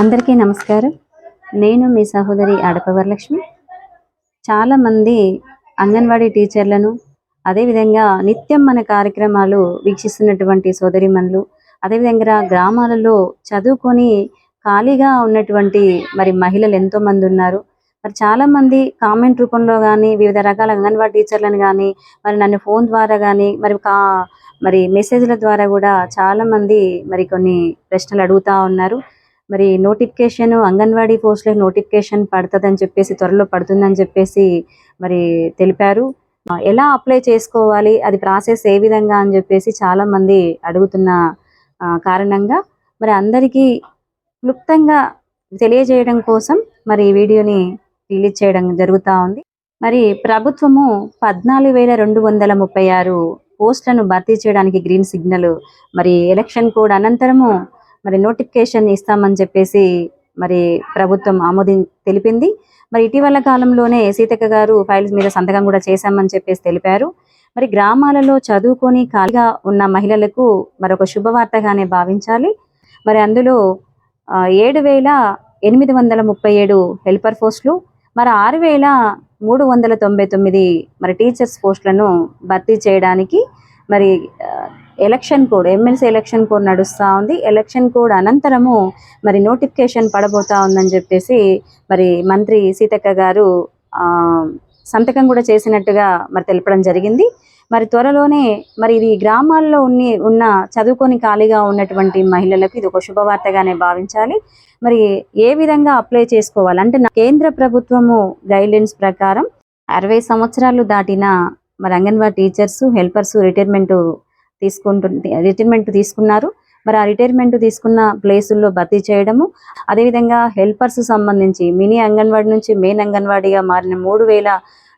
అందరికీ నమస్కారం. నేను మీ సహోదరి ఆడప వరలక్ష్మి. చాలామంది అంగన్వాడీ టీచర్లను అదేవిధంగా నిత్యం మన కార్యక్రమాలు వీక్షిస్తున్నటువంటి సోదరిమణులు అదేవిధంగా గ్రామాలలో చదువుకొని ఖాళీగా ఉన్నటువంటి మరి మహిళలు ఎంతో మంది ఉన్నారు. మరి చాలా మంది కామెంట్ రూపంలో కానీ వివిధ రకాల అంగన్వాడీ టీచర్లను కానీ మరి నన్ను ఫోన్ ద్వారా కానీ మరి కా మరి మెసేజ్ల ద్వారా కూడా చాలా మంది మరి కొన్ని ప్రశ్నలు అడుగుతా ఉన్నారు. మరి నోటిఫికేషన్ అంగన్వాడీ పోస్టులకు నోటిఫికేషన్ పడుతుందని చెప్పేసి త్వరలో పడుతుందని చెప్పేసి మరి తెలిపారు. ఎలా అప్లై చేసుకోవాలి అది ప్రాసెస్ ఏ విధంగా అని చెప్పేసి చాలా మంది అడుగుతున్న కారణంగా మరి అందరికీ క్లుప్తంగా తెలియజేయడం కోసం మరి ఈ వీడియోని రిలీజ్ చేయడం జరుగుతూ ఉంది. మరి ప్రభుత్వము పద్నాలుగు వేల రెండు వందల ముప్పై ఆరు పోస్టులను భర్తీ చేయడానికి గ్రీన్ సిగ్నల్ మరి ఎలక్షన్ కోడ్ అనంతరము మరి నోటిఫికేషన్ ఇస్తామని చెప్పేసి మరి ప్రభుత్వం ఆమోది తెలిపింది. మరి ఇటీవల కాలంలోనే సీతక్క గారు ఫైల్స్ మీద సంతకం కూడా చేశామని చెప్పేసి తెలిపారు. మరి గ్రామాలలో చదువుకొని ఖాళీగా ఉన్న మహిళలకు మరొక శుభవార్తగానే భావించాలి. మరి అందులో ఏడు వేల ఎనిమిది వందల ముప్పై ఏడు హెల్పర్ పోస్టులు మరి ఆరు వేల మూడు వందల తొంభై తొమ్మిది మరి టీచర్స్ పోస్టులను భర్తీ చేయడానికి మరి election code MLC election code నడుస్తూ ఉంది. ఎలక్షన్ కోడ్ అనంతరము మరి నోటిఫికేషన్ పడబోతా ఉందని చెప్పేసి మరి మంత్రి సీతక్క గారు సంతకం కూడా చేసినట్టుగా మరి తెలపడం జరిగింది. మరి త్వరలోనే మరి ఇది గ్రామాల్లో ఉన్ని ఉన్న చదువుకొని ఖాళీగా ఉన్నటువంటి మహిళలకు ఇది ఒక శుభవార్తగానే భావించాలి. మరి ఏ విధంగా అప్లై చేసుకోవాలి? అంటే కేంద్ర ప్రభుత్వము గైడ్లైన్స్ ప్రకారం అరవై సంవత్సరాలు దాటిన మరి అంగన్వాడీ టీచర్స్ హెల్పర్స్ రిటైర్మెంట్ తీసుకుంటు రిటైర్మెంట్ తీసుకున్నారు. మరి ఆ రిటైర్మెంట్ తీసుకున్న ప్లేసుల్లో భర్తీ చేయడము అదేవిధంగా హెల్పర్స్ సంబంధించి మినీ అంగన్వాడీ నుంచి మెయిన్ అంగన్వాడీగా మారిన మూడు వేల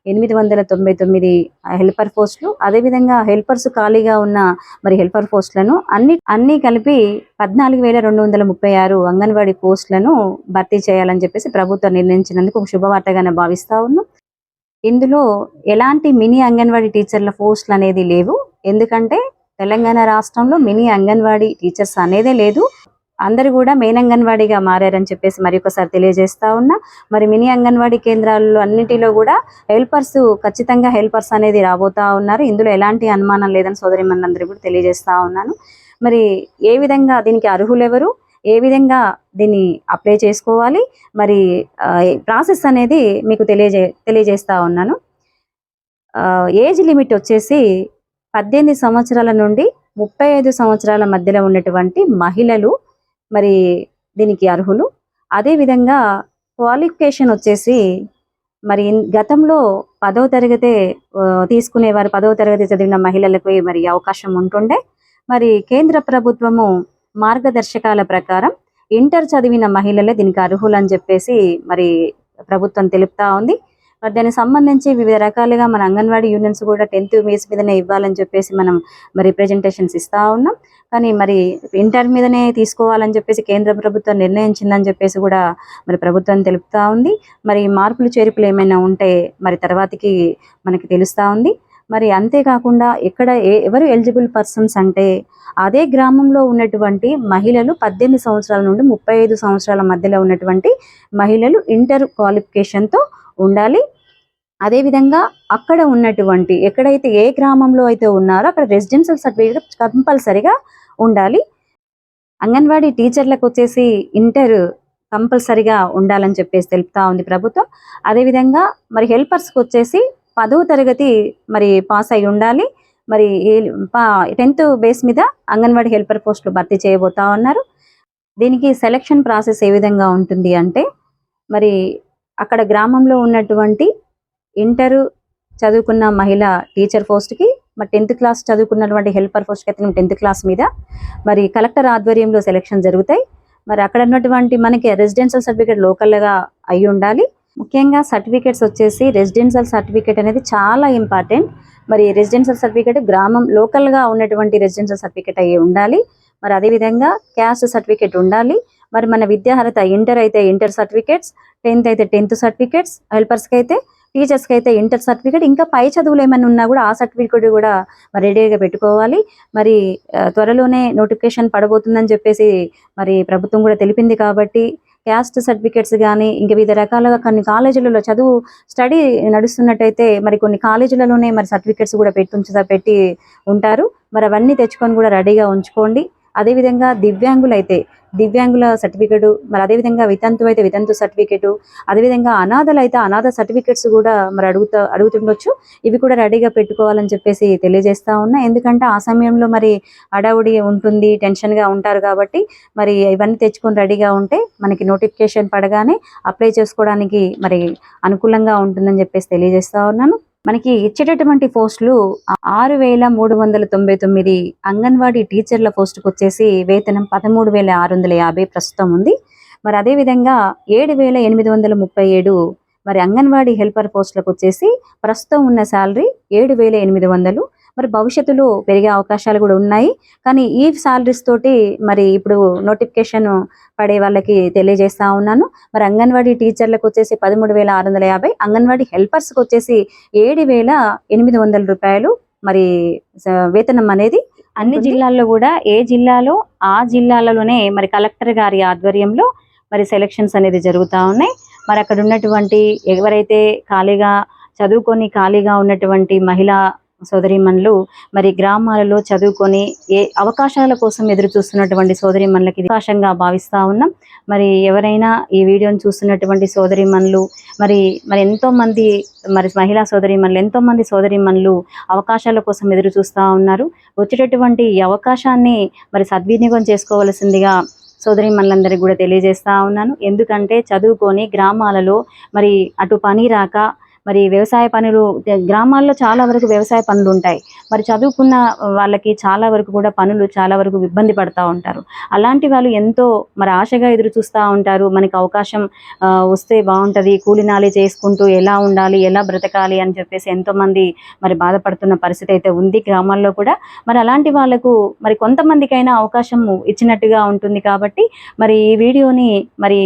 ఎనిమిది వందల తొంభై తొమ్మిది హెల్పర్ పోస్టులు అదేవిధంగా హెల్పర్స్ ఖాళీగా ఉన్న మరి హెల్పర్ పోస్టులను అన్ని అన్ని కలిపి పద్నాలుగు వేల రెండు వందల ముప్పై ఆరు అంగన్వాడీ పోస్టులను భర్తీ చేయాలని చెప్పేసి ప్రభుత్వం నిర్ణయించినందుకు ఒక శుభవార్తగానే భావిస్తా ఉన్నాం. ఇందులో ఎలాంటి మినీ అంగన్వాడీ టీచర్ల పోస్టులు అనేది లేవు. ఎందుకంటే తెలంగాణ రాష్ట్రంలో మినీ అంగన్వాడీ టీచర్స్ అనేదే లేదు. అందరు కూడా మెయిన్ అంగన్వాడీగా మారారని చెప్పేసి మరి ఒకసారి తెలియజేస్తా ఉన్నా. మరి మినీ అంగన్వాడీ కేంద్రాల్లో అన్నింటిలో కూడా హెల్పర్స్ ఖచ్చితంగా హెల్పర్స్ అనేది రాబోతా ఉన్నారు. ఇందులో ఎలాంటి అనుమానం లేదని సోదరి మనందరూ కూడా తెలియజేస్తా ఉన్నాను. మరి ఏ విధంగా దీనికి అర్హులు ఎవరు ఏ విధంగా దీన్ని అప్లై చేసుకోవాలి? మరి ప్రాసెస్ అనేది మీకు తెలియజే తెలియజేస్తా ఉన్నాను. ఏజ్ లిమిట్ వచ్చేసి పద్దెనిమిది సంవత్సరాల నుండి ముప్పై ఐదు సంవత్సరాల మధ్యలో ఉన్నటువంటి మహిళలు మరి దీనికి అర్హులు. అదేవిధంగా క్వాలిఫికేషన్ వచ్చేసి మరి గతంలో పదవ తరగతి తీసుకునేవారు పదవ తరగతి చదివిన మహిళలకు మరి అవకాశం ఉంటుండే. మరి కేంద్ర ప్రభుత్వము మార్గదర్శకాల ప్రకారం ఇంటర్ చదివిన మహిళలే దీనికి అర్హులు అని చెప్పేసి మరి ప్రభుత్వం తెలుపుతా ఉంది. మరి దానికి సంబంధించి వివిధ రకాలుగా మన అంగన్వాడీ యూనియన్స్ కూడా టెన్త్ బేస్ మీదనే ఇవ్వాలని చెప్పేసి మనం మరి ప్రెజెంటేషన్స్ ఇస్తా ఉన్నాం. కానీ మరి ఇంటర్ మీదనే తీసుకోవాలని చెప్పేసి కేంద్ర ప్రభుత్వం నిర్ణయించిందని చెప్పేసి కూడా మరి ప్రభుత్వం తెలుపుతా ఉంది. మరి మార్పులు చేర్పులు ఏమైనా ఉంటే మరి తర్వాతకి మనకి తెలుస్తూ ఉంది. మరి అంతేకాకుండా ఎక్కడ ఎవరు ఎలిజిబుల్ పర్సన్స్ అంటే అదే గ్రామంలో ఉన్నటువంటి మహిళలు పద్దెనిమిది సంవత్సరాల నుండి ముప్పై ఐదు సంవత్సరాల మధ్యలో ఉన్నటువంటి మహిళలు ఇంటర్ క్వాలిఫికేషన్తో ఉండాలి. అదేవిధంగా అక్కడ ఉన్నటువంటి ఎక్కడైతే ఏ గ్రామంలో అయితే ఉన్నారో అక్కడ రెసిడెన్షియల్ సర్టిఫికేట్ కంపల్సరిగా ఉండాలి. అంగన్వాడీ టీచర్లకు వచ్చేసి ఇంటర్ కంపల్సరిగా ఉండాలని చెప్పేసి తెలుపుతా ఉంది ప్రభుత్వం. అదేవిధంగా మరి హెల్పర్స్కి వచ్చేసి పదవ తరగతి మరి పాస్ అయి ఉండాలి. మరి టెన్త్ బేస్ మీద అంగన్వాడీ హెల్పర్ పోస్టులు భర్తీ చేయబోతా ఉన్నారు. దీనికి సెలక్షన్ ప్రాసెస్ ఏ విధంగా ఉంటుంది అంటే మరి అక్కడ గ్రామంలో ఉన్నటువంటి ఇంటర్ చదువుకున్న మహిళ టీచర్ పోస్ట్కి మరి టెన్త్ క్లాస్ చదువుకున్నటువంటి హెల్పర్ పోస్ట్కి అయితే టెన్త్ క్లాస్ మీద మరి కలెక్టర్ ఆధ్వర్యంలో సెలెక్షన్ జరుగుతాయి. మరి అక్కడ ఉన్నటువంటి మనకి రెసిడెన్షియల్ సర్టిఫికేట్ లోకల్గా అయి ఉండాలి. ముఖ్యంగా సర్టిఫికేట్స్ వచ్చేసి రెసిడెన్షియల్ సర్టిఫికేట్ అనేది చాలా ఇంపార్టెంట్. మరి రెసిడెన్షియల్ సర్టిఫికేట్ గ్రామం లోకల్గా ఉన్నటువంటి రెసిడెన్షియల్ సర్టిఫికేట్ అయ్యి ఉండాలి. మరి అదేవిధంగా క్యాస్ట్ సర్టిఫికేట్ ఉండాలి. మరి మన విద్యార్హత ఇంటర్ అయితే ఇంటర్ సర్టిఫికేట్స్ టెన్త్ అయితే టెన్త్ సర్టిఫికేట్స్ హెల్పర్స్కి అయితే టీచర్స్కి అయితే ఇంటర్ సర్టిఫికేట్ ఇంకా పై చదువులు ఏమైనా ఉన్నా కూడా ఆ సర్టిఫికేట్ కూడా మరి రెడీగా పెట్టుకోవాలి. మరి త్వరలోనే నోటిఫికేషన్ పడబోతుందని చెప్పేసి మరి ప్రభుత్వం కూడా తెలిపింది కాబట్టి క్యాస్ట్ సర్టిఫికేట్స్ కానీ ఇంకా వివిధ రకాలుగా కొన్ని కాలేజీలలో చదువు స్టడీ నడుస్తున్నట్టయితే మరి కొన్ని కాలేజీలలోనే మరి సర్టిఫికేట్స్ కూడా పెట్టి పెట్టి ఉంటారు. మరి అవన్నీ తెచ్చుకొని కూడా రెడీగా ఉంచుకోండి. అదేవిధంగా దివ్యాంగులైతే దివ్యాంగుల సర్టిఫికేట్ మరి అదేవిధంగా వితంతు అయితే వితంతు సర్టిఫికేట్ అదేవిధంగా అనాథలు అయితే అనాథ సర్టిఫికేట్స్ కూడా మరి అడుగుతా అడుగుతుండొచ్చు. ఇవి కూడా రెడీగా పెట్టుకోవాలని చెప్పేసి తెలియజేస్తా ఉన్నా. ఎందుకంటే ఆ సమయంలో మరి అడావుడి ఉంటుంది టెన్షన్గా ఉంటారు కాబట్టి మరి ఇవన్నీ తెచ్చుకొని రెడీగా ఉంటే మనకి నోటిఫికేషన్ పడగానే అప్లై చేసుకోవడానికి మరి అనుకూలంగా ఉంటుందని చెప్పేసి తెలియజేస్తా ఉన్నాను. మనకి ఇచ్చేటటువంటి పోస్టులు ఆరు వేల మూడు వందల తొంభై తొమ్మిది అంగన్వాడీ టీచర్ల పోస్టుకు వచ్చేసి వేతనం పదమూడు వేల ఆరు వందల యాభై ప్రస్తుతం ఉంది. మరి అదేవిధంగా ఏడు వేల ఎనిమిది వందల ముప్పై ఏడు మరి అంగన్వాడీ హెల్పర్ పోస్టులకు వచ్చేసి ప్రస్తుతం ఉన్న శాలరీ ఏడు వేల ఎనిమిది వందలు. మరి భవిష్యత్తులో పెరిగే అవకాశాలు కూడా ఉన్నాయి. కానీ ఈ శాలరీస్ తోటి మరి ఇప్పుడు నోటిఫికేషన్ పడే వాళ్ళకి తెలియజేస్తా ఉన్నాను. మరి అంగన్వాడీ టీచర్లకు వచ్చేసి పదమూడు వేల ఆరు వందల యాభై అంగన్వాడీ హెల్పర్స్కి వచ్చేసి ఏడు వేల ఎనిమిది వందల రూపాయలు మరి వేతనం అనేది అన్ని జిల్లాల్లో కూడా ఏ జిల్లాలో ఆ జిల్లాలలోనే మరి కలెక్టర్ గారి ఆధ్వర్యంలో మరి సెలక్షన్స్ అనేది జరుగుతూ ఉన్నాయి. మరి అక్కడ ఉన్నటువంటి ఎవరైతే ఖాళీగా చదువుకొని ఖాళీగా ఉన్నటువంటి మహిళా సోదరిమణులు మరి గ్రామాలలో చదువుకొని ఏ అవకాశాల కోసం ఎదురు చూస్తున్నటువంటి సోదరిమణులకి అవకాశంగా భావిస్తూ ఉన్నాం. మరి ఎవరైనా ఈ వీడియోని చూస్తున్నటువంటి సోదరిమణులు మరి మరి ఎంతోమంది మరి మహిళా సోదరిమణులు ఎంతోమంది సోదరిమన్లు సోదరిమణులు అవకాశాల కోసం ఎదురు చూస్తూ ఉన్నారు. వచ్చేటటువంటి ఈ అవకాశాన్ని మరి సద్వినియోగం చేసుకోవలసిందిగా సోదరి కూడా తెలియజేస్తా ఉన్నాను. ఎందుకంటే చదువుకొని గ్రామాలలో మరి అటు పని రాక మరి వ్యవసాయ పనులు గ్రామాల్లో చాలా వరకు వ్యవసాయ పనులు ఉంటాయి. మరి చదువుకున్న వాళ్ళకి చాలా వరకు కూడా పనులు చాలా వరకు ఇబ్బంది పడుతూ ఉంటారు. అలాంటి వాళ్ళు ఎంతో మరి ఆశగా ఎదురు చూస్తూ ఉంటారు. మనకి అవకాశం వస్తే బాగుంటుంది. కూలినాలి చేసుకుంటూ ఎలా ఉండాలి ఎలా బ్రతకాలి అని చెప్పేసి ఎంతోమంది మరి బాధపడుతున్న పరిస్థితి అయితే ఉంది గ్రామాల్లో కూడా. మరి అలాంటి వాళ్ళకు మరి కొంతమందికైనా అవకాశం ఇచ్చినట్టుగా ఉంటుంది కాబట్టి మరి ఈ వీడియోని మరి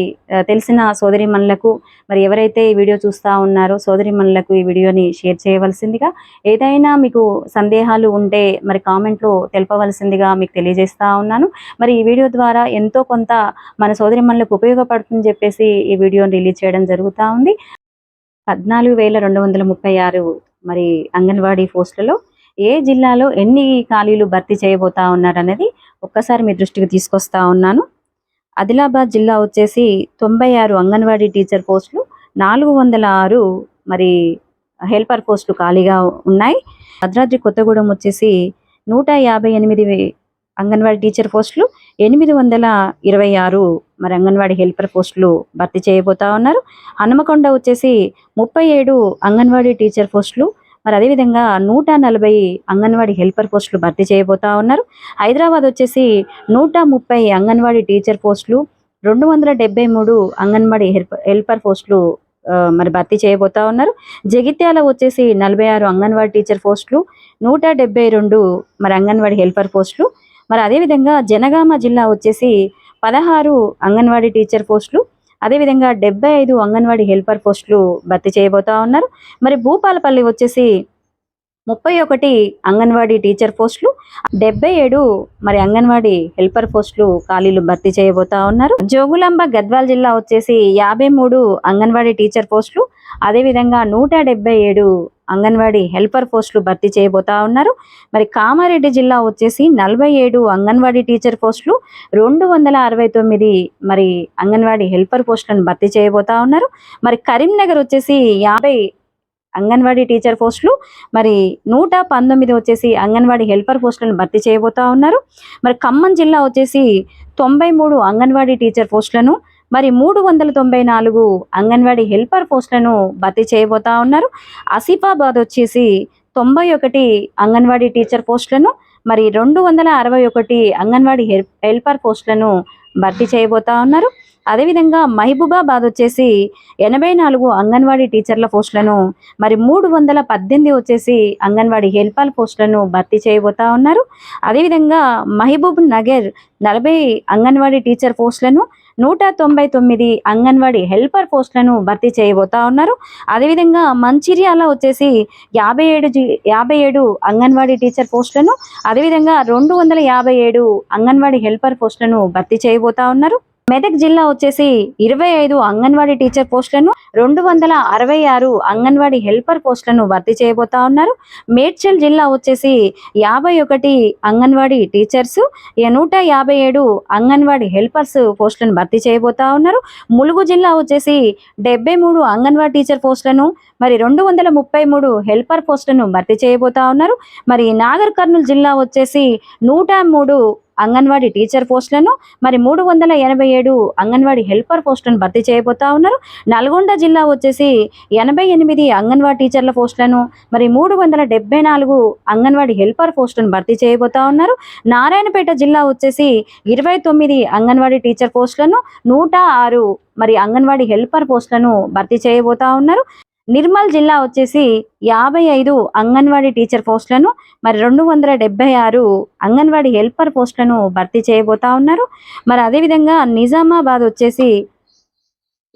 తెలిసిన తెలిసిన సోదరిమణులకు మరి ఎవరైతే ఈ వీడియో చూస్తూ ఉన్నారో సోదరి సోదరిమణులకు ఈ వీడియోని షేర్ చేయవలసిందిగా. ఏదైనా మీకు సందేహాలు ఉంటే మరి కామెంట్లో తెలపవలసిందిగా మీకు తెలియజేస్తా ఉన్నాను. మరి ఈ వీడియో ద్వారా ఎంతో కొంత మన సోదరిమణులకు ఉపయోగపడుతుందని చెప్పేసి ఈ వీడియోని రిలీజ్ చేయడం జరుగుతూ ఉంది. పద్నాలుగు వేల రెండు వందల ముప్పై ఆరు మరి అంగన్వాడీ పోస్టులలో ఏ జిల్లాలో ఎన్ని ఖాళీలు భర్తీ చేయబోతా ఉన్నారనేది ఒక్కసారి మీ దృష్టికి తీసుకొస్తా ఉన్నాను. ఆదిలాబాద్ జిల్లా వచ్చేసి తొంభై ఆరు అంగన్వాడీ టీచర్ పోస్టులు నాలుగు వందల ఆరు మరి హెల్పర్ పోస్టులు ఖాళీగా ఉన్నాయి. భద్రాద్రి కొత్తగూడెం వచ్చేసి నూట యాభై ఎనిమిది అంగన్వాడీ టీచర్ పోస్టులు ఎనిమిది వందల ఇరవై ఆరు మరి అంగన్వాడీ హెల్పర్ పోస్టులు భర్తీ చేయబోతా ఉన్నారు. హనుమకొండ వచ్చేసి ముప్పై ఏడు అంగన్వాడీ టీచర్ పోస్టులు మరి అదేవిధంగా నూట నలభై అంగన్వాడీ హెల్పర్ పోస్టులు భర్తీ చేయబోతా ఉన్నారు. హైదరాబాద్ వచ్చేసి నూట ముప్పై అంగన్వాడీ టీచర్ పోస్టులు రెండు వందల డెబ్బై మూడు అంగన్వాడీ హెల్పర్ హెల్పర్ పోస్టులు మరి భర్తీ చేయబోతా ఉన్నారు. జగిత్యాల వచ్చేసి నలభై ఆరు అంగన్వాడీ టీచర్ పోస్టులు నూట డెబ్బై రెండు మరి అంగన్వాడీ హెల్పర్ పోస్టులు. మరి అదేవిధంగా జనగామ జిల్లా వచ్చేసి పదహారు అంగన్వాడీ టీచర్ పోస్టులు అదేవిధంగా డెబ్బై ఐదు అంగన్వాడీ హెల్పర్ పోస్టులు భర్తీ చేయబోతా ఉన్నారు. మరి భూపాలపల్లి వచ్చేసి ముప్పై ఒకటి అంగన్వాడీ టీచర్ పోస్టులు డెబ్బై ఏడు మరి అంగన్వాడీ హెల్పర్ పోస్టులు ఖాళీలు భర్తీ చేయబోతా ఉన్నారు. జోగులాంబ గద్వాల్ జిల్లా వచ్చేసి యాభై మూడు అంగన్వాడీ టీచర్ పోస్టులు అదేవిధంగా నూట డెబ్బై ఏడు అంగన్వాడీ హెల్పర్ పోస్టులు భర్తీ చేయబోతా ఉన్నారు. మరి కామారెడ్డి జిల్లా వచ్చేసి నలభై ఏడు అంగన్వాడీ టీచర్ పోస్టులు రెండు వందల అరవై తొమ్మిది మరి అంగన్వాడీ హెల్పర్ పోస్టులను భర్తీ చేయబోతా ఉన్నారు. మరి కరీంనగర్ వచ్చేసి యాభై అంగన్వాడీ టీచర్ పోస్టులు. మరి నూట పంతొమ్మిది వచ్చేసి అంగన్వాడీ హెల్పర్ పోస్టులను భర్తీ చేయబోతా ఉన్నారు. మరి ఖమ్మం జిల్లా వచ్చేసి తొంభై మూడు అంగన్వాడీ టీచర్ పోస్టులను మరి మూడు వందల తొంభై నాలుగు అంగన్వాడీ హెల్పర్ పోస్టులను భర్తీ చేయబోతా ఉన్నారు. ఆసిఫాబాద్ వచ్చేసి తొంభై ఒకటి అంగన్వాడీ టీచర్ పోస్టులను మరి రెండు వందల అరవై ఒకటి అంగన్వాడీ హెల్ హెల్పర్ పోస్టులను భర్తీ చేయబోతా ఉన్నారు. అదేవిధంగా మహబూబాబాద్ వచ్చేసి ఎనభై నాలుగు అంగన్వాడీ టీచర్ల పోస్టులను మరి మూడు వందల పద్దెనిమిది వచ్చేసి అంగన్వాడీ హెల్పర్ పోస్టులను భర్తీ చేయబోతా ఉన్నారు. అదేవిధంగా మహబూబ్ నగర్ నలభై అంగన్వాడీ టీచర్ పోస్టులను నూట తొంభై తొమ్మిది అంగన్వాడీ హెల్పర్ పోస్టులను భర్తీ చేయబోతా ఉన్నారు. అదేవిధంగా మంచిర్యాల వచ్చేసి యాభై ఏడు జి యాభై ఏడు అంగన్వాడీ టీచర్ పోస్టులను అదేవిధంగా రెండు వందల యాభై ఏడు అంగన్వాడీ హెల్పర్ పోస్టులను భర్తీ చేయబోతా ఉన్నారు. మెదక్ జిల్లా వచ్చేసి ఇరవై ఐదు అంగన్వాడీ టీచర్ పోస్టులను రెండు వందల అరవై ఆరు అంగన్వాడీ హెల్పర్ పోస్టులను భర్తీ చేయబోతా ఉన్నారు. మేడ్చల్ జిల్లా వచ్చేసి యాభై ఒకటి అంగన్వాడీ టీచర్స్ నూట యాభై ఏడు అంగన్వాడీ హెల్పర్స్ పోస్టులను భర్తీ చేయబోతా ఉన్నారు. ములుగు జిల్లా వచ్చేసి డెబ్బై మూడు అంగన్వాడీ టీచర్ పోస్టులను మరి రెండు వందల ముప్పై మూడు హెల్పర్ పోస్టులను భర్తీ చేయబోతా ఉన్నారు. మరి నాగర్ కర్నూలు జిల్లా వచ్చేసి నూట మూడు అంగన్వాడీ టీచర్ పోస్టులను మరి మూడు వందల ఎనభై ఏడు అంగన్వాడీ హెల్పర్ పోస్టులను భర్తీ చేయబోతా ఉన్నారు. నల్గొండ జిల్లా వచ్చేసి ఎనభై ఎనిమిది అంగన్వాడీ టీచర్ల పోస్టులను మరి మూడు వందల డెబ్బై నాలుగు అంగన్వాడీ హెల్పర్ పోస్టులను భర్తీ చేయబోతా ఉన్నారు. నారాయణపేట జిల్లా వచ్చేసి ఇరవై తొమ్మిది అంగన్వాడీ టీచర్ పోస్టులను నూట ఆరు మరి అంగన్వాడీ హెల్పర్ పోస్టులను భర్తీ చేయబోతా ఉన్నారు. నిర్మల్ జిల్లా వచ్చేసి యాభై ఐదు అంగన్వాడీ టీచర్ పోస్టులను మరి రెండు వందల డెబ్బై ఆరు అంగన్వాడీ హెల్పర్ పోస్టులను భర్తీ చేయబోతా ఉన్నారు. మరి అదేవిధంగా నిజామాబాద్ వచ్చేసి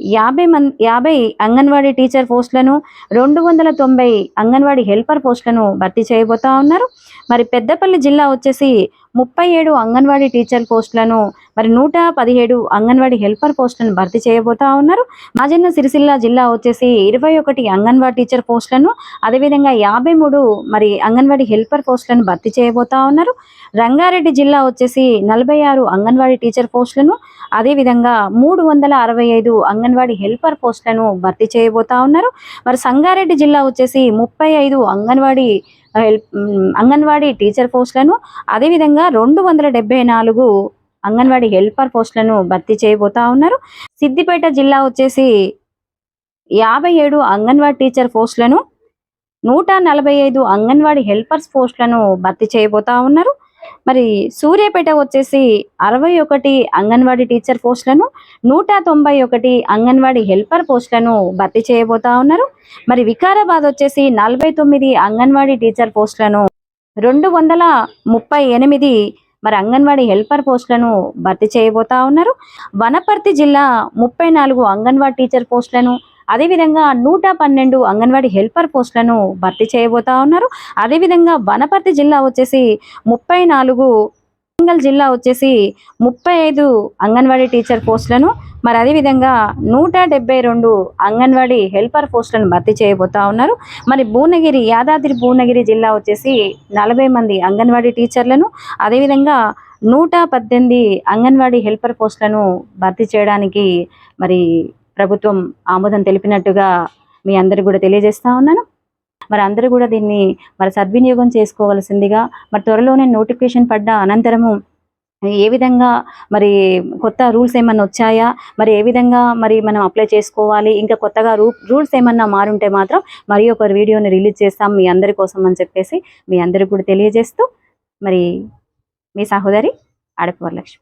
యాభై మంది యాభై అంగన్వాడీ టీచర్ పోస్టులను రెండు వందల తొంభై అంగన్వాడీ హెల్పర్ పోస్టులను భర్తీ చేయబోతా ఉన్నారు. మరి పెద్దపల్లి జిల్లా వచ్చేసి ముప్పై ఏడు అంగన్వాడీ టీచర్ పోస్టులను మరి నూట పదిహేడు అంగన్వాడీ హెల్పర్ పోస్టులను భర్తీ చేయబోతా ఉన్నారు. మాజన్న సిరిసిల్ల జిల్లా వచ్చేసి ఇరవై ఒకటి అంగన్వాడీ టీచర్ పోస్టులను అదేవిధంగా యాభై మూడు మరి అంగన్వాడీ హెల్పర్ పోస్టులను భర్తీ చేయబోతా ఉన్నారు. రంగారెడ్డి జిల్లా వచ్చేసి నలభై ఆరు అంగన్వాడీ టీచర్ పోస్టులను అదేవిధంగా మూడు వందల అరవై ఐదు అంగన్వాడీ హెల్పర్ పోస్టులను భర్తీ చేయబోతా ఉన్నారు. మరి సంగారెడ్డి జిల్లా వచ్చేసి ముప్పై ఐదు అంగన్వాడీ హెల్ప్ అంగన్వాడీ టీచర్ పోస్టులను అదేవిధంగా రెండు వందల డెబ్బై నాలుగు అంగన్వాడీ హెల్పర్ పోస్టులను భర్తీ చేయబోతా ఉన్నారు. సిద్దిపేట జిల్లా వచ్చేసి యాభై ఏడు అంగన్వాడీ టీచర్ పోస్టులను నూట నలభై ఐదు అంగన్వాడీ హెల్పర్స్ పోస్టులను భర్తీ చేయబోతా ఉన్నారు. మరి సూర్యాపేట వచ్చేసి అరవై ఒకటి అంగన్వాడీ టీచర్ పోస్టులను నూట తొంభై ఒకటి అంగన్వాడీ హెల్పర్ పోస్టులను భర్తీ చేయబోతా ఉన్నారు. మరి వికారాబాద్ వచ్చేసి నలభై తొమ్మిది అంగన్వాడీ టీచర్ పోస్టులను రెండు వందల ముప్పై ఎనిమిది మరి అంగన్వాడీ హెల్పర్ పోస్టులను భర్తీ చేయబోతా ఉన్నారు. వనపర్తి జిల్లా ముప్పై నాలుగు అంగన్వాడీ టీచర్ పోస్టులను అదేవిధంగా నూట పన్నెండు అంగన్వాడీ హెల్పర్ పోస్టులను భర్తీ చేయబోతా ఉన్నారు. అదేవిధంగా వనపర్తి జిల్లా వచ్చేసి ముప్పై నాలుగు వరంగల్ జిల్లా వచ్చేసి ముప్పై ఐదు అంగన్వాడీ టీచర్ పోస్టులను మరి అదేవిధంగా నూట డెబ్బై రెండు అంగన్వాడీ హెల్పర్ పోస్టులను భర్తీ చేయబోతా ఉన్నారు. మరి భువనగిరి యాదాద్రి భువనగిరి జిల్లా వచ్చేసి నలభై మంది అంగన్వాడీ టీచర్లను అదేవిధంగా నూట పద్దెనిమిది అంగన్వాడీ హెల్పర్ పోస్టులను భర్తీ చేయడానికి మరి ప్రభుత్వం ఆమోదం తెలిపినట్టుగా మీ అందరికి కూడా తెలియజేస్తా ఉన్నాను. మరి అందరూ కూడా దీన్ని మరి సద్వినియోగం చేసుకోవాల్సిందిగా మరి త్వరలోనే నోటిఫికేషన్ పడ్డ అనంతరము ఏ విధంగా మరి కొత్త రూల్స్ ఏమన్నా వచ్చాయా? మరి ఏ విధంగా మరి మనం అప్లై చేసుకోవాలి? ఇంకా కొత్తగా రూ రూల్స్ ఏమన్నా మారుంటే మాత్రం మరి ఒక వీడియోని రిలీజ్ చేస్తాం మీ అందరి కోసం అని చెప్పేసి మీ అందరికి కూడా తెలియజేస్తూ మరి మీ సహోదరి ఆడపవరలక్ష్మి